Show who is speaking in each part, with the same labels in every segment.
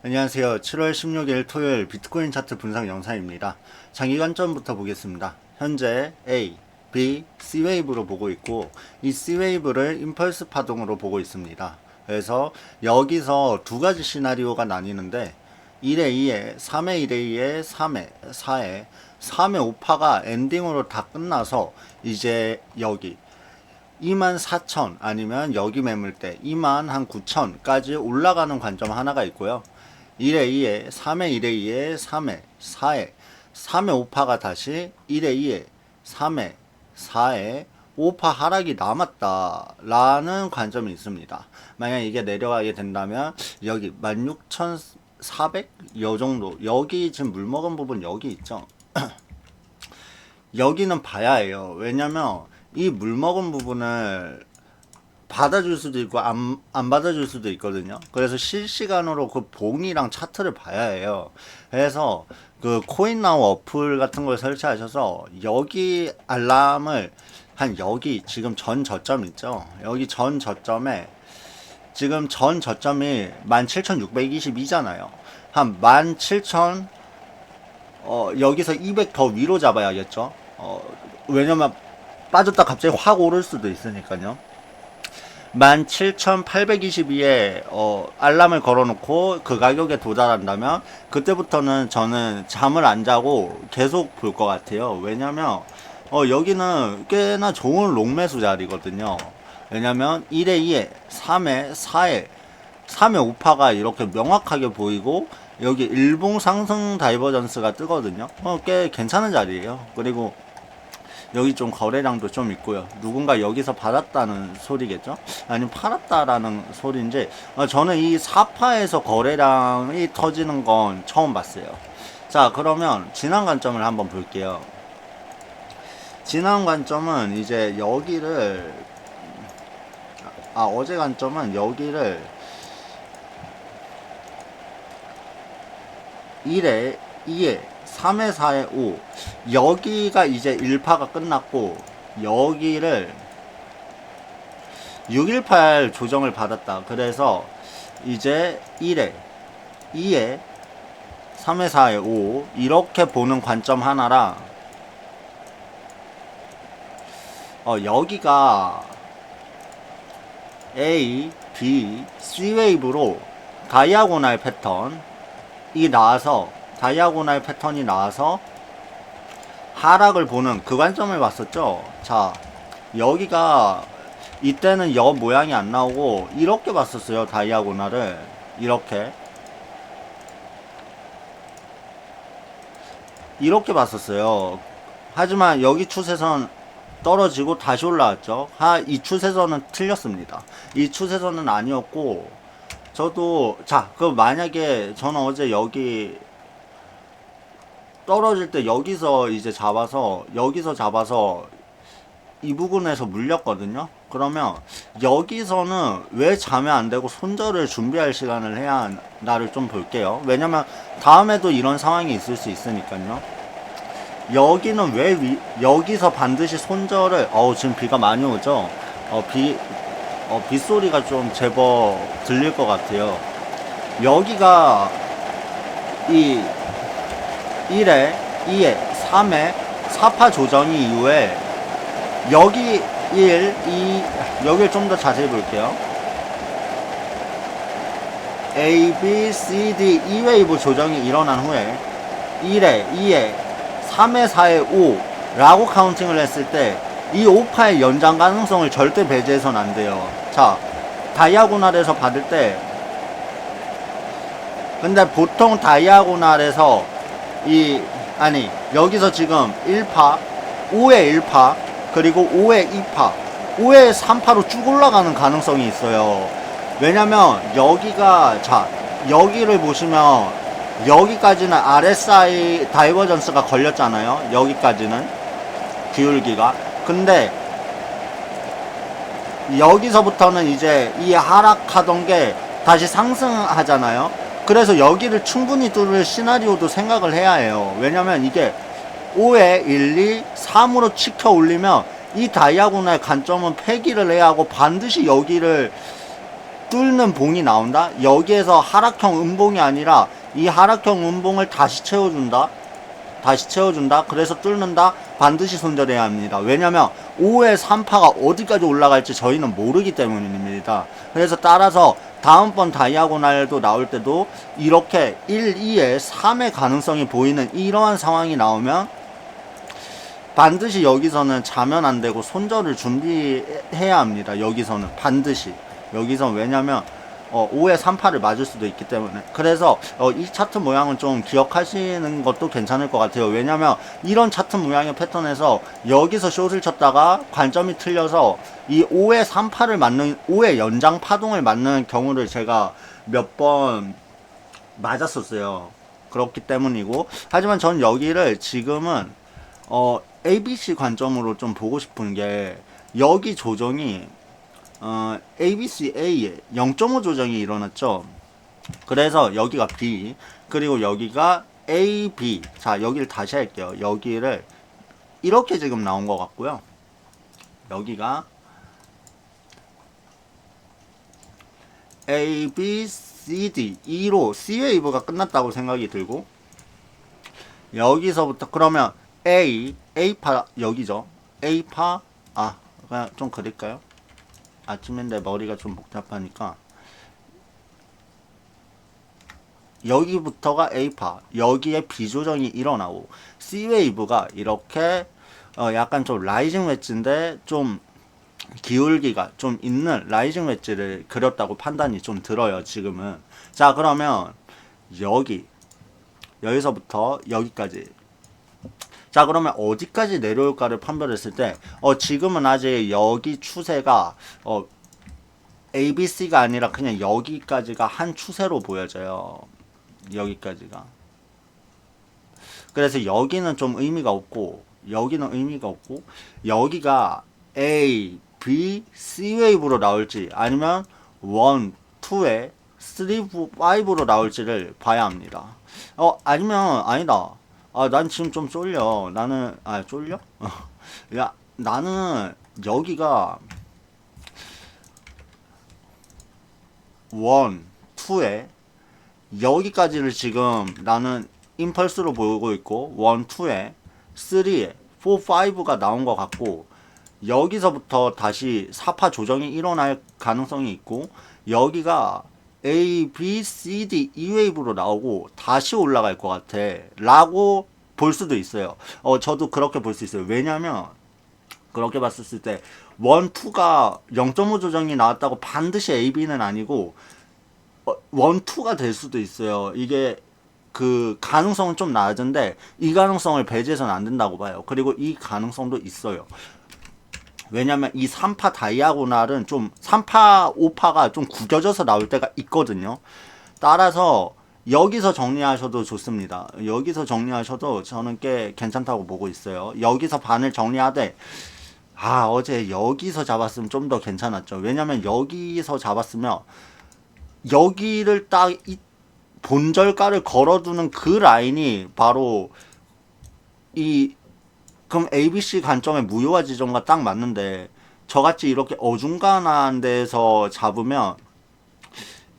Speaker 1: 안녕하세요. 7월 16일 토요일 비트코인 차트 분석 영상입니다. 장기 관점부터 보겠습니다. 현재 A, B, C 웨이브로 보고 있고 이 C 웨이브를 임펄스 파동으로 보고 있습니다. 그래서 여기서 두 가지 시나리오가 나뉘는데 1회 2회, 3회 1회 2회, 3회 4회, 3회 5파가 엔딩으로 다 끝나서 이제 여기 24,000 아니면 여기 매물대 29,000까지 올라가는 관점 하나가 있고요. 1회 2회, 3회 1회 2회, 3회, 4회, 3회 5파가 다시 1회 2회, 3회, 4회, 5파 하락이 남았다 라는 관점이 있습니다. 만약 이게 내려가게 된다면 여기 16,400? 요 정도 여기 지금 물 먹은 부분 여기 있죠. 여기는 봐야 해요. 왜냐면 이 물 먹은 부분을 받아줄 수도 있고 안, 안 받아줄 수도 있거든요. 그래서 실시간으로 그 봉이랑 차트를 봐야 해요. 그래서 그 코인나우 어플 같은 걸 설치하셔서 여기 알람을 한 여기 지금 전 저점 있죠. 여기 전 저점에 지금 전 저점이 17,622잖아요. 한 17,000 어, 여기서 200 더 위로 잡아야겠죠. 어, 왜냐면 빠졌다 갑자기 확 오를 수도 있으니까요. 17,822에 어, 알람을 걸어놓고 그 가격에 도달한다면 그때부터는 저는 잠을 안 자고 계속 볼 것 같아요. 왜냐면 어, 여기는 꽤나 좋은 롱매수 자리거든요. 왜냐면 1회 2회, 3회, 4회, 3회 5파가 이렇게 명확하게 보이고 여기 일봉 상승 다이버전스가 뜨거든요. 어, 꽤 괜찮은 자리예요. 그리고 여기 좀 거래량도 좀 있고요. 누군가 여기서 받았다는 소리겠죠? 아니면 팔았다라는 소리인지 어, 저는 이 4파에서 거래량이 터지는 건 처음 봤어요. 자 그러면 지난 관점을 한번 볼게요. 지난 관점은 이제 여기를 아 어제 관점은 여기를 1회, 2회, 3회, 4회, 5 여기가 이제 1파가 끝났고 여기를 618 조정을 받았다. 그래서 이제 1회, 2회, 3회, 4회, 5 이렇게 보는 관점 하나랑 어 여기가 A, B, C 웨이브로 다이아고날 패턴 이 나와서 다이아고날 패턴이 나와서 하락을 보는 그 관점을 봤었죠. 자, 여기가 이때는 여 모양이 안 나오고 이렇게 봤었어요. 다이아고날을 이렇게 이렇게 봤었어요. 하지만 여기 추세선 떨어지고 다시 올라왔죠. 하, 이 추세선은 틀렸습니다. 이 추세선은 아니었고 저도 자, 그 만약에 저는 어제 여기 떨어질 때 여기서 이제 잡아서 여기서 잡아서 이 부분에서 물렸거든요. 그러면 여기서는 왜 자면 안 되고 손절을 준비할 시간을 해야 나를 좀 볼게요. 왜냐면 다음에도 이런 상황이 있을 수 있으니까요. 여기는 왜 위, 여기서 반드시 손절을 어우 지금 비가 많이 오죠. 어 비 어, 빗소리가 좀 제법 들릴 것 같아요. 여기가 이 1회, 2회, 3회, 4파 조정이 이후에 여기 1, 2, 여기를 좀 더 자세히 볼게요. A, B, C, D, 2웨이브 조정이 일어난 후에 1회, 2회, 3회, 4회, 5 라고 카운팅을 했을 때 이 5파의 연장 가능성을 절대 배제해선 안 돼요. 자, 다이아고날에서 받을 때 근데 보통 다이아고날에서 이 아니 여기서 지금 1파 5회 1파 그리고 5회 2파 5회 3파로 쭉 올라가는 가능성이 있어요. 왜냐면 여기가 자 여기를 보시면 여기까지는 RSI 다이버전스가 걸렸잖아요. 여기까지는 기울기가. 근데 여기서부터는 이제 이 하락하던 게 다시 상승하잖아요. 그래서 여기를 충분히 뚫을 시나리오도 생각을 해야 해요. 왜냐면 이게 5에 1, 2, 3으로 치켜 올리면 이 다이아고날 관점은 폐기를 해야 하고 반드시 여기를 뚫는 봉이 나온다? 여기에서 하락형 음봉이 아니라 이 하락형 음봉을 다시 채워준다? 다시 채워준다? 그래서 뚫는다? 반드시 손절해야 합니다. 왜냐면 5의 3파가 어디까지 올라갈지 저희는 모르기 때문입니다. 그래서 따라서 다음번 다이아고날도 나올 때도 이렇게 1, 2에 3의 가능성이 보이는 이러한 상황이 나오면 반드시 여기서는 자면 안 되고 손절을 준비해야 합니다. 여기서는 반드시. 여기서 왜냐면 어, 5에 3파를 맞을 수도 있기 때문에. 그래서 어, 이 차트 모양은 좀 기억하시는 것도 괜찮을 것 같아요. 왜냐면 이런 차트 모양의 패턴에서 여기서 숏을 쳤다가 관점이 틀려서 이 5에 3파를 맞는 5의 연장 파동을 맞는 경우를 제가 몇 번 맞았었어요. 그렇기 때문이고. 하지만 전 여기를 지금은 어, ABC 관점으로 좀 보고 싶은 게 여기 조정이 어, ABCA에 0.5 조정이 일어났죠. 그래서 여기가 B 그리고 여기가 AB 자 여기를 다시 할게요. 여기를 이렇게 지금 나온 것 같고요. 여기가 A, B, C, D 2로 C 웨이브가 끝났다고 생각이 들고 여기서부터 그러면 A, A파 여기죠. A파 아 그냥 좀 그릴까요? 아침인데 머리가 좀 복잡하니까. 여기부터가 A파. 여기에 비조정이 일어나고 C웨이브가 이렇게 어 약간 좀 라이징 웨지인데 좀 기울기가 좀 있는 라이징 웨지를 그렸다고 판단이 좀 들어요 지금은. 자 그러면 여기 여기서부터 여기까지 자 그러면 어디까지 내려올까를 판별했을 때 어, 지금은 아직 여기 추세가 어, ABC가 아니라 그냥 여기까지가 한 추세로 보여져요. 여기까지가. 그래서 여기는 좀 의미가 없고 여기는 의미가 없고 여기가 A, B, C 웨이브로 나올지 아니면 1, 2에 3, 5로 나올지를 봐야 합니다. 어 아니면 아니다. 아, 난 지금 좀 쫄려. 나는, 아, 쫄려? 야, 나는 여기가 원, 투에 여기까지를 지금 나는 임펄스로 보고 있고 원, 투에 쓰리에 포, 파이브가 나온 것 같고 여기서부터 다시 사파 조정이 일어날 가능성이 있고 여기가 A, B, C, D 이 웨이브로 나오고 다시 올라갈 것 같아 라고 볼 수도 있어요. 어 저도 그렇게 볼 수 있어요. 왜냐면 그렇게 봤을 때 1, 2가 0.5 조정이 나왔다고 반드시 A, B는 아니고 어, 1, 2가 될 수도 있어요. 이게 그 가능성은 좀 낮은데 이 가능성을 배제해서는 안 된다고 봐요. 그리고 이 가능성도 있어요 왜냐면 이 3파 다이아고날은 좀 3파 5파가 좀 구겨져서 나올 때가 있거든요. 따라서 여기서 정리하셔도 좋습니다. 여기서 정리하셔도 저는 꽤 괜찮다고 보고 있어요. 여기서 반을 정리하되 아 어제 여기서 잡았으면 좀 더 괜찮았죠. 왜냐면 여기서 잡았으면 여기를 딱 이 본절가를 걸어두는 그 라인이 바로 이 그럼 ABC 관점의 무효화 지점과 딱 맞는데 저같이 이렇게 어중간한 데서 잡으면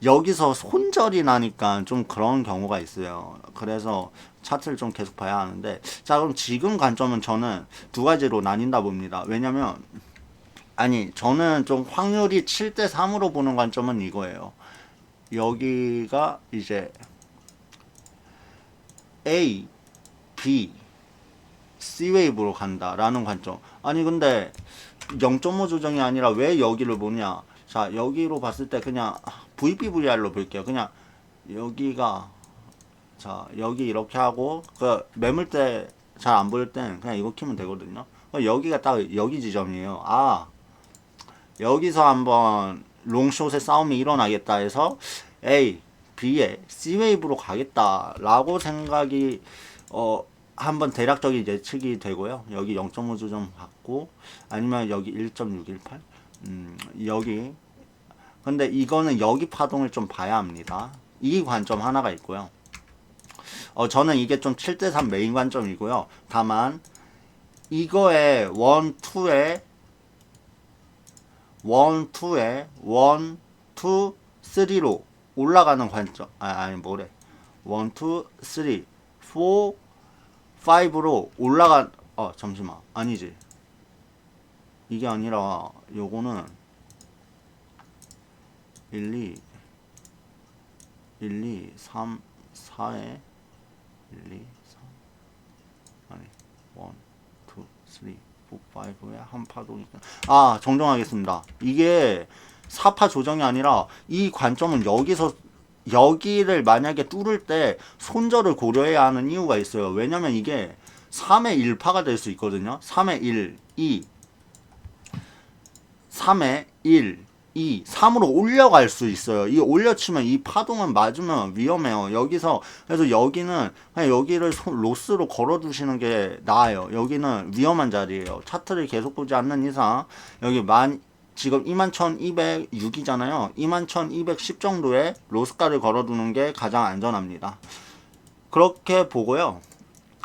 Speaker 1: 여기서 손절이 나니까 좀 그런 경우가 있어요. 그래서 차트를 좀 계속 봐야 하는데 자 그럼 지금 관점은 저는 두 가지로 나뉜다 봅니다. 왜냐면 아니 저는 좀 확률이 7대 3으로 보는 관점은 이거예요. 여기가 이제 A, B C웨이브로 간다라는 관점. 아니 근데 0.5 조정이 아니라 왜 여기를 보냐? 자 여기로 봤을 때 그냥 VPVR로 볼게요. 그냥 여기가 자 여기 이렇게 하고 그 매물대 잘 안 보일 땐 그냥 이거 키면 되거든요. 여기가 딱 여기 지점이에요. 아 여기서 한번 롱숏의 싸움이 일어나겠다 해서 A, B에 C웨이브로 가겠다라고 생각이 어 한번 대략적인 예측이 되고요. 여기 0.5 조정 받고 아니면 여기 1.618 음, 여기 근데 이거는 여기 파동을 좀 봐야 합니다. 이 관점 하나가 있고요. 어, 저는 이게 좀 7대3 메인 관점이고요. 다만 이거에 1, 2에 1, 2에 1, 2, 3로 올라가는 관점 아 아니 뭐래 1 2 3 4 5로 올라간 어 잠시만. 아니지. 이게 아니라 요거는 1 2 1 2 3 4에 1 2 3 아니 1 2 3 4 5에 한 파동이니까. 아 정정하겠습니다. 이게 4파 조정이 아니라 이 관점은 여기서 여기를 만약에 뚫을 때 손절을 고려해야 하는 이유가 있어요. 왜냐면 이게 3의 1파가 될 수 있거든요. 3의 1, 2, 3의 1, 2, 3으로 올려갈 수 있어요. 이 올려치면 이 파동은 맞으면 위험해요. 여기서 그래서 여기는 그냥 여기를 손- 로스로 걸어두시는 게 나아요. 여기는 위험한 자리예요. 차트를 계속 보지 않는 이상 여기 만 지금 21,206이잖아요. 21,210 정도의 로스가를 걸어두는 게 가장 안전합니다. 그렇게 보고요.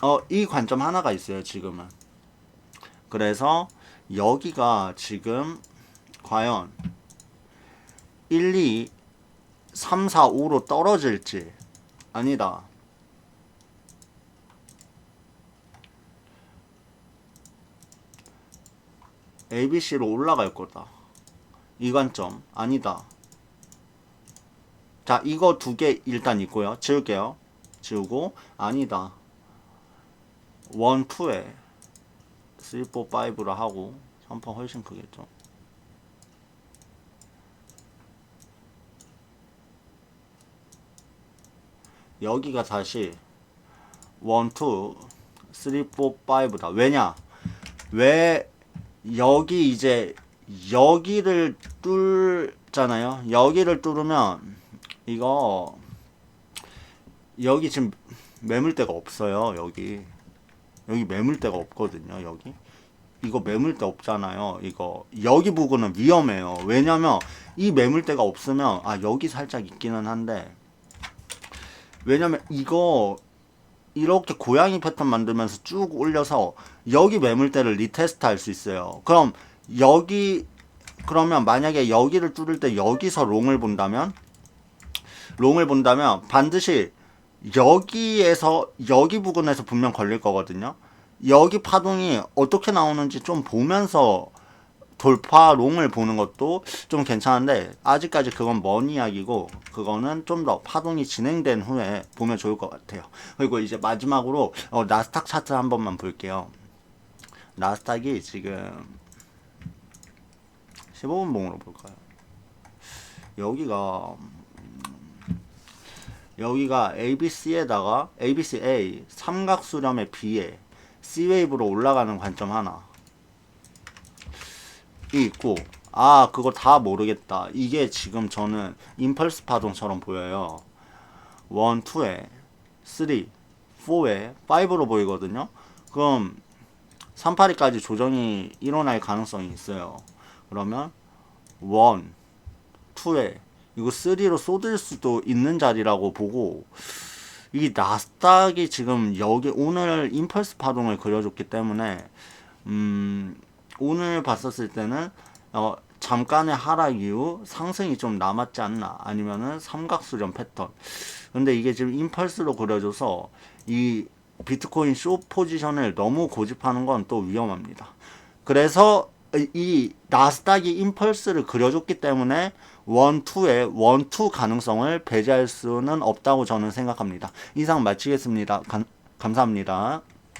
Speaker 1: 어, 이 관점 하나가 있어요, 지금은. 그래서 여기가 지금 과연 1, 2, 3, 4, 5로 떨어질지 아니다. ABC로 올라갈 거다. 이 관점 아니다. 자, 이거 두 개 일단 있고요. 지울게요. 지우고 아니다. 1, 2에 3, 4, 5로 하고 3파 훨씬 크겠죠. 여기가 다시 1, 2, 3, 4, 5다. 왜냐? 왜 여기 이제 여기를 뚫잖아요. 여기를 뚫으면 이거 여기 지금 매물대가 없어요. 여기 여기 매물대가 없거든요. 여기 이거 매물대 없잖아요. 이거 여기 부분은 위험해요. 왜냐면 이 매물대가 없으면 아 여기 살짝 있기는 한데 왜냐면 이거 이렇게 고양이 패턴 만들면서 쭉 올려서 여기 매물대를 리테스트 할 수 있어요. 그럼 여기 그러면 만약에 여기를 뚫을 때 여기서 롱을 본다면 롱을 본다면 반드시 여기에서 여기 부분에서 분명 걸릴 거거든요. 여기 파동이 어떻게 나오는지 좀 보면서 돌파 롱을 보는 것도 좀 괜찮은데 아직까지 그건 먼 이야기고 그거는 좀 더 파동이 진행된 후에 보면 좋을 것 같아요. 그리고 이제 마지막으로 어, 나스닥 차트 한 번만 볼게요. 나스닥이 지금 15분 봉으로 볼까요? 여기가 음, 여기가 ABC에다가 ABCA 삼각수렴의 B에 C 웨이브로 올라가는 관점 하나. 이 있고 아 그거 다 모르겠다. 이게 지금 저는 임펄스 파동처럼 보여요. 1, 2에 3, 4에 5로 보이거든요. 그럼 382까지 조정이 일어날 가능성이 있어요 그러면 1, 2에 이거 3로 쏟을 수도 있는 자리라고 보고 이 나스닥이 지금 여기 오늘 임펄스 파동을 그려줬기 때문에 음 오늘 봤었을 때는 어 잠깐의 하락 이후 상승이 좀 남았지 않나. 아니면은 삼각수렴 패턴. 근데 이게 지금 임펄스로 그려줘서 이 비트코인 쇼 포지션을 너무 고집하는 건 또 위험합니다. 그래서 이- 이 나스닥이 임펄스를 그려줬기 때문에 원, 투의 원, 투 가능성을 배제할 수는 없다고 저는 생각합니다. 이상 마치겠습니다. 감, 감사합니다.